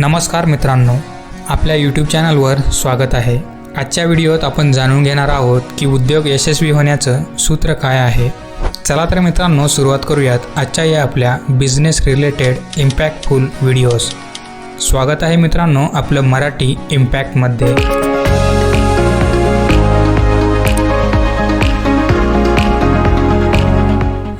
नमस्कार मित्रांनो आपल्या यूट्यूब चॅनलवर स्वागत आहे. आजच्या व्हिडिओत आपण जाणून घेणार आहोत की उद्योग यशस्वी होण्याचं सूत्र काय आहे. चला तर मित्रांनो सुरुवात करूयात आजच्या या आपल्या बिझनेस रिलेटेड इम्पॅक्टफुल व्हिडिओज स्वागत आहे मित्रांनो आपलं मराठी इम्पॅक्टमध्ये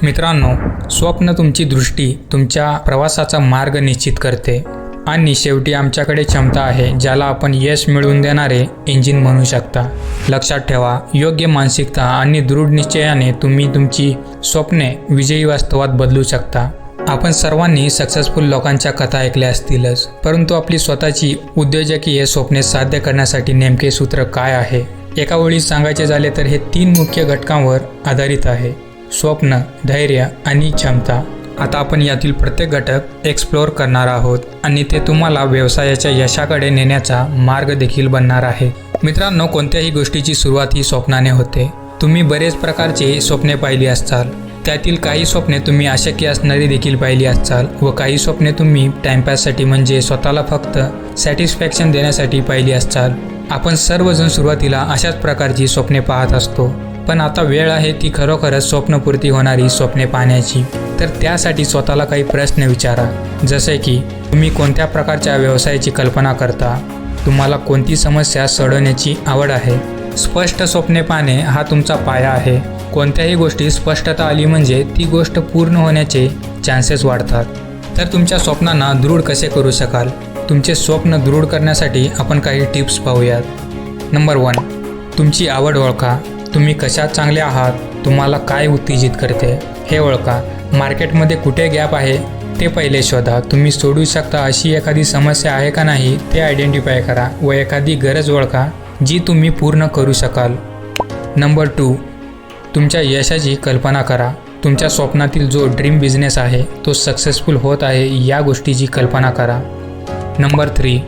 मित्रांनो स्वप्न तुमची दृष्टी तुमच्या प्रवासाचा मार्ग निश्चित करते. आणि शेवटी आमच्याकडे क्षमता आहे ज्याला आपण यश मिळवून देणारे इंजिन म्हणू शकता. लक्षात ठेवा योग्य मानसिकता आणि दृढ निश्चयाने तुम्ही तुमची स्वप्ने विजयी वास्तवात बदलू शकता. आपण सर्वांनी सक्सेसफुल लोकांच्या कथा ऐकल्या असतीलच परंतु आपली स्वतःची उद्योजकीय स्वप्ने साध्य करण्यासाठी नेमके सूत्र काय आहे? एका ओळीत सांगायचे झाले तर हे तीन मुख्य घटकांवर आधारित आहे. स्वप्न धैर्य आणि क्षमता. आता आपण यातील प्रत्येक घटक एक्सप्लोअर करणार आहोत आणि ते तुम्हाला व्यवसायाच्या यशाकडे नेण्याचा मार्ग देखील बनणार आहे. मित्रांनो कोणत्याही गोष्टीची सुरुवात ही स्वप्नाने होते. तुम्ही बरेच प्रकारचे स्वप्ने पाहिली असताल. त्यातील काही स्वप्ने तुम्ही अशक्य असणारी देखील पाहिली असाल व काही स्वप्ने तुम्ही टाइमपाससाठी म्हणजे स्वतःला फक्त सॅटिस्फॅक्शन देण्यासाठी पाहिली असाल आपण सर्वजण सुरुवातीला अशाच प्रकारची स्वप्ने पाहत असतो. पण आता वेळ आहे ती खरोखरच स्वप्नपूर्ती होणारी स्वप्ने पाहण्याची. तर त्यासाठी स्वतःला काही प्रश्न विचारा. जसे की तुम्ही कोणत्या प्रकारच्या व्यवसायाची कल्पना करता? तुम्हाला कोणती समस्या सोडवण्याची आवड आहे? स्पष्ट स्वप्ने पाहणे हा तुमचा पाया आहे. कोणत्याही गोष्टी स्पष्टता आली म्हणजे ती गोष्ट पूर्ण होण्याचे चान्सेस वाढतात. तर तुमच्या स्वप्नांना दृढ कसे करू शकाल? तुमचे स्वप्न दृढ करण्यासाठी आपण काही टिप्स पाहूयात. नंबर वन तुमची आवड ओळखा. तुम्ही कशात चांगले आहात? तुम्हाला काय उत्तेजित करते? हे ओळखा. मार्केटमध्ये कुठे गॅप आहे? ते पहिले शोधा. तुम्ही सोडू शकता अशी एखादी समस्या आहे का नाही ते आयडेंटिफाय करा व एखादी गरज ओळखा जी तुम्ही पूर्ण करू शकाल. नंबर टू तुमच्या यशाची कल्पना करा. तुमच्या स्वप्नातील जो ड्रीम बिझनेस आहे तो सक्सेसफुल होत आहे या गोष्टीची कल्पना करा. नंबर थ्री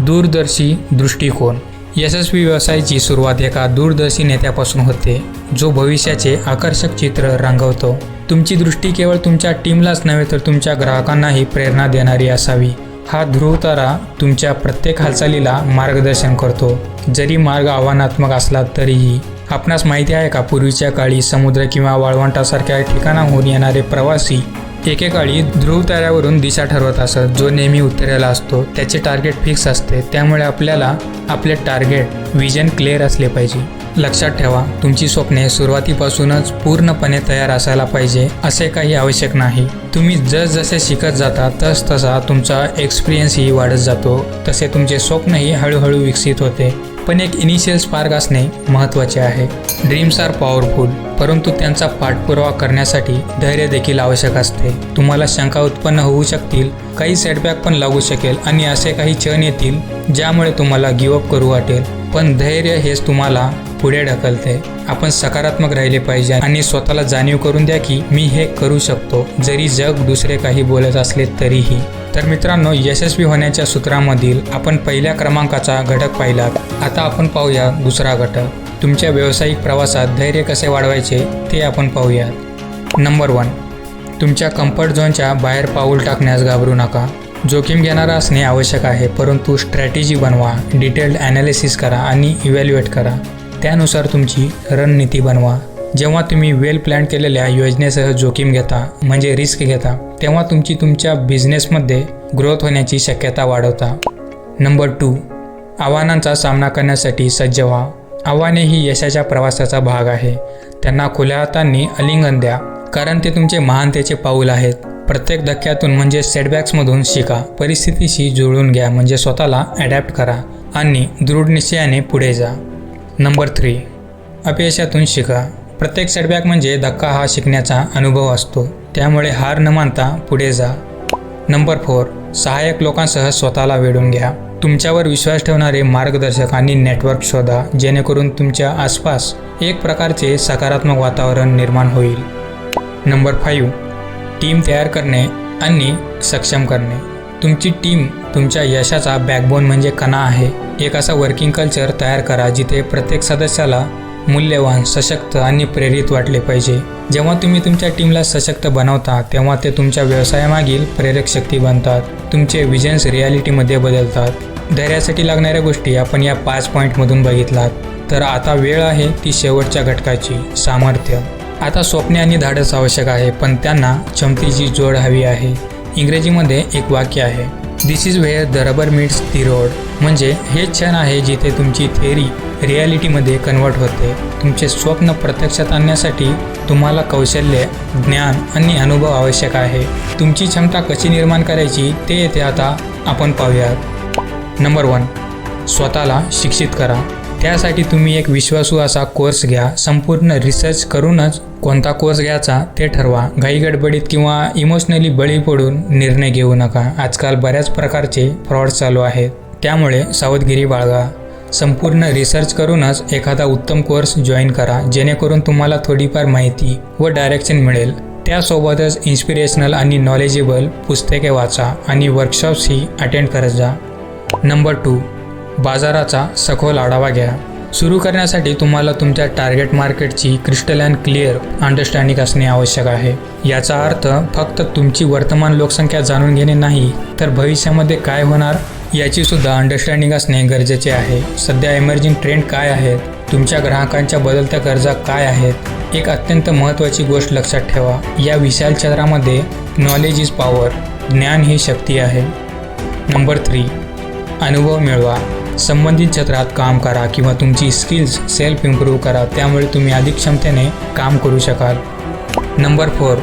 दूरदर्शी दृष्टिकोन. यशस्वी व्यवसायाची सुरुवात एका दूरदर्शी नेत्यापासून होते जो भविष्याचे आकर्षक चित्र रंगवतो. तुमची दृष्टी केवळ तुमच्या टीमलाच नव्हे तर तुमच्या ग्राहकांनाही प्रेरणा देणारी असावी. हा ध्रुवतारा तुमच्या प्रत्येक हालचालीला मार्गदर्शन करतो. जरी मार्ग आव्हानात्मक असला तरीही आपणास माहिती आहे का पूर्वीच्या काळी समुद्र किंवा वाळवंटासारख्या ठिकाणाहून येणारे प्रवासी एकेकाळी ध्रुव ताऱ्यावरून दिशा ठरवत असत जो नेहमी उत्तरेला असतो. त्याचे टार्गेट फिक्स असते. त्यामुळे आपल्याला आपले टार्गेट विजन क्लिअर असले पाहिजे. लक्षात ठेवा तुमची स्वप्ने सुरुवातीपासूनच पूर्णपणे तयार असायला पाहिजे असे काही आवश्यक नाही. तुम्ही जसजसे शिकत जाता तस तसा तुमचा एक्सपिरियन्सही वाढत जातो. तसे तुमचे स्वप्नही हळूहळू विकसित होते. पण एक इनिशियल स्पार्क असणे महत्त्वाचे आहे. ड्रीम्स आर पॉवरफुल परंतु त्यांचा पाठपुरावा करण्यासाठी धैर्य देखील आवश्यक असते. तुम्हाला शंका उत्पन्न होऊ शकतील काही सेटबॅक पण लागू शकेल आणि असे काही क्षण येतील ज्यामुळे तुम्हाला गिवअप करू वाटेल. पण धैर्य हेच तुम्हाला पुढे ढकलते. आपण सकारात्मक राहिले पाहिजे आणि स्वतःला जाणीव करून द्या की मी हे करू शकतो. जरी जग दुसरे काही बोलत असले तरीही. तर मित्रांनो यशस्वी होण्याच्या सूत्रामधील आपण पहिल्या क्रमांकाचा घटक पाहिलात. आता आपण पाहूया दुसरा घटक. तुमच्या व्यावसायिक प्रवासात धैर्य कसे वाढवायचे ते आपण पाहूयात. Number one. तुमच्या कम्फर्ट झोनच्या बाहेर पाऊल टाकण्यास घाबरू नका. जोखीम घेणारा असणे आवश्यक आहे परंतु स्ट्रॅटेजी बनवा डिटेल्ड ॲनालिसिस करा आणि इव्हॅल्युएट करा. त्यानुसार तुमची रणनीती बनवा. जेव्हा तुम्ही वेल प्लॅन केलेल्या योजनेसह जोखीम घेता म्हणजे रिस्क घेता तेव्हा तुमची तुमच्या बिझनेसमध्ये ग्रोथ होण्याची शक्यता वाढवता. नंबर टू आव्हानांचा सामना करण्यासाठी सज्ज व्हा. आव्हाने ही यशाच्या प्रवासाचा भाग आहे. त्यांना खुल्या हातांनी अलिंगन द्या कारण ते तुमचे महानतेचे पाऊल आहेत. प्रत्येक धक्क्यातून म्हणजे सेटबॅक्समधून शिका. परिस्थितीशी जुळून घ्या म्हणजे स्वतःला ॲडॅप्ट करा आणि दृढ निश्चयाने पुढे जा. नंबर थ्री अपयशातून शिका. प्रत्येक सेटबॅक म्हणजे धक्का हा शिकण्याचा अनुभव असतो. त्यामुळे हार न मानता पुढे जा. नंबर फोर सहाय्यक लोकांसह स्वतःला वेढून घ्या. तुमच्यावर विश्वास ठेवणारे मार्गदर्शक आणि नेटवर्क शोधा जेणेकरून तुमच्या आसपास एक प्रकारचे सकारात्मक वातावरण निर्माण होईल. नंबर फाईव्ह टीम तयार करणे आणि सक्षम करणे. तुमची टीम तुमच्या यशाचा बॅकबोन म्हणजे कणा आहे. एक असा वर्किंग कल्चर तयार करा जिथे प्रत्येक सदस्याला मूल्यवान सशक्त आणि प्रेरित वाटले पाहिजे. जेव्हा तुम्ही तुमच्या टीमला सशक्त बनवता तेव्हा ते तुमच्या व्यवसायामागील प्रेरक शक्ती बनतात. तुमचे विजन्स रियालिटीमध्ये बदलतात. धैर्यासाठी लागणाऱ्या गोष्टी आपण या पाच पॉईंटमधून बघितलात. तर आता वेळ आहे ती शेवटच्या घटकाची सामर्थ्य. आता स्वप्ने आणि धाडस आवश्यक आहे पण त्यांना क्षमतेची जोड हवी आहे. इंग्रजीमध्ये एक वाक्य आहे this is where the rubber meets the road म्हणजे हे क्षण आहे जिथे तुमची थेअरी रियालिटीमध्ये कन्वर्ट होते. तुमचे स्वप्न प्रत्यक्षात आणण्यासाठी तुम्हाला कौशल्य ज्ञान आणि अनुभव आवश्यक आहे. तुमची क्षमता कशी निर्माण करायची ते येथे आता आपण पाहूयात. नंबर वन स्वतःला शिक्षित करा. त्यासाठी तुम्ही एक विश्वासू असा कोर्स घ्या. संपूर्ण रिसर्च करूनच कोणता कोर्स घ्यायचा ते ठरवा. घाई गडबडीत किंवा इमोशनली बळी पडून निर्णय घेऊ नका. आजकाल बऱ्याच प्रकारचे फ्रॉड चालू आहेत. त्यामुळे सावधगिरी बाळगा. संपूर्ण रिसर्च करूनच एखादा उत्तम कोर्स जॉईन करा. जेणेकरून तुम्हाला थोडीफार माहिती व डायरेक्शन मिळेल. त्यासोबतच इन्स्पिरेशनल आणि नॉलेजेबल पुस्तके वाचा आणि वर्कशॉप्सही अटेंड करत जा. नंबर टू बाजाराचा सखोल आढावा घ्या. सुरू करण्यासाठी तुम्हाला तुमच्या टार्गेट मार्केटची क्रिस्टल अँड क्लिअर अंडरस्टँडिंग असणे आवश्यक आहे. याचा अर्थ फक्त तुमची वर्तमान लोकसंख्या जाणून घेणे नाही तर भविष्यामध्ये काय होणार याची सुद्धा अंडरस्टँडिंग असणे गरजेचे आहे. सध्या इमर्जिंग ट्रेंड काय आहेत? तुमच्या ग्राहकांच्या बदलत्या गरजा काय आहेत? एक अत्यंत महत्त्वाची गोष्ट लक्षात ठेवा. या विशाल क्षेत्रामध्ये नॉलेज इज पॉवर ज्ञान ही शक्ती आहे. नंबर थ्री अनुभव मिळवा. संबंधित क्षेत्रात काम करा किंवा तुमची स्किल्स सेल्फ इम्प्रूव्ह करा त्यामुळे तुम्ही अधिक क्षमतेने काम करू शकाल. नंबर फोर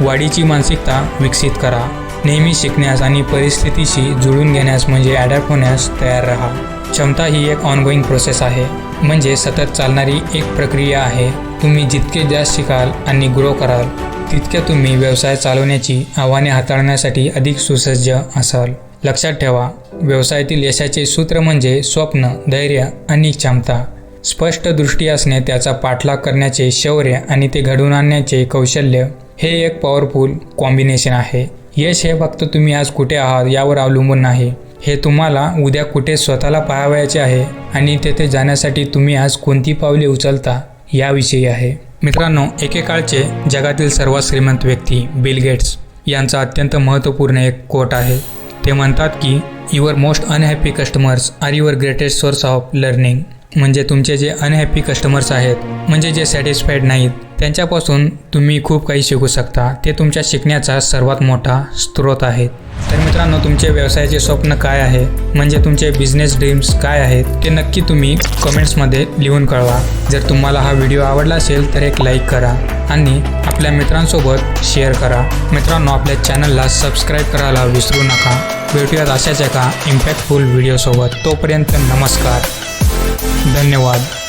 वाढीची मानसिकता विकसित करा. नेहमी शिकण्यास आणि परिस्थितीशी जुळून घेण्यास म्हणजे ॲडॅप्ट होण्यास तयार राहा. क्षमता ही एक ऑनगोईंग प्रोसेस आहे. म्हणजे सतत चालणारी एक प्रक्रिया आहे. तुम्ही जितके जास्त शिकाल आणि ग्रो कराल तितक्या तुम्ही व्यवसाय चालवण्याची आव्हाने हाताळण्यासाठी अधिक सुसज्ज असाल. लक्षात ठेवा व्यवसायातील यशाचे सूत्र म्हणजे स्वप्न धैर्य आणि क्षमता. स्पष्ट दृष्टी असणे त्याचा पाठलाग करण्याचे शौर्य आणि ते घडवून आणण्याचे कौशल्य हे एक पॉवरफुल कॉम्बिनेशन आहे. यश हे फक्त तुम्ही आज कुठे आहात यावर अवलंबून नाही. हे तुम्हाला उद्या कुठे स्वतःला पाहावयाचे आहे आणि तेथे जाण्यासाठी तुम्ही आज कोणती पावले उचलता याविषयी आहे. मित्रांनो एकेकाळचे जगातील सर्वात श्रीमंत व्यक्ती बिल गेट्स यांचा अत्यंत महत्त्वपूर्ण एक कोट आहे. ते म्हणतात की your most unhappy customers are your greatest source of learning म्हणजे तुमचे जे अनहॅपी कस्टमर्स आहेत म्हणजे जे सॅटिस्फाईड नाहीत त्यांच्यापासून तुम्ही खूप काही शिकू शकता. ते तुमच्या शिकण्याचा सर्वात मोठा स्रोत आहे तर मित्रांनो तुमचे व्यवसायाचे स्वप्न काय आहे? म्हणजे तुमचे बिझनेस ड्रीम्स काय आहेत? ते नक्की तुम्ही कमेंट्समध्ये लिहून कळवा. जर तुम्हाला हा व्हिडिओ आवडला असेल तर एक लाईक करा आणि आपल्या मित्रांसोबत शेअर करा. मित्रांनो आपल्या चॅनलला सबस्क्राईब करायला विसरू नका. भेटूयात अशाच एका इम्पॅक्टफुल व्हिडिओसोबत तोपर्यंत नमस्कार. धन्यवाद.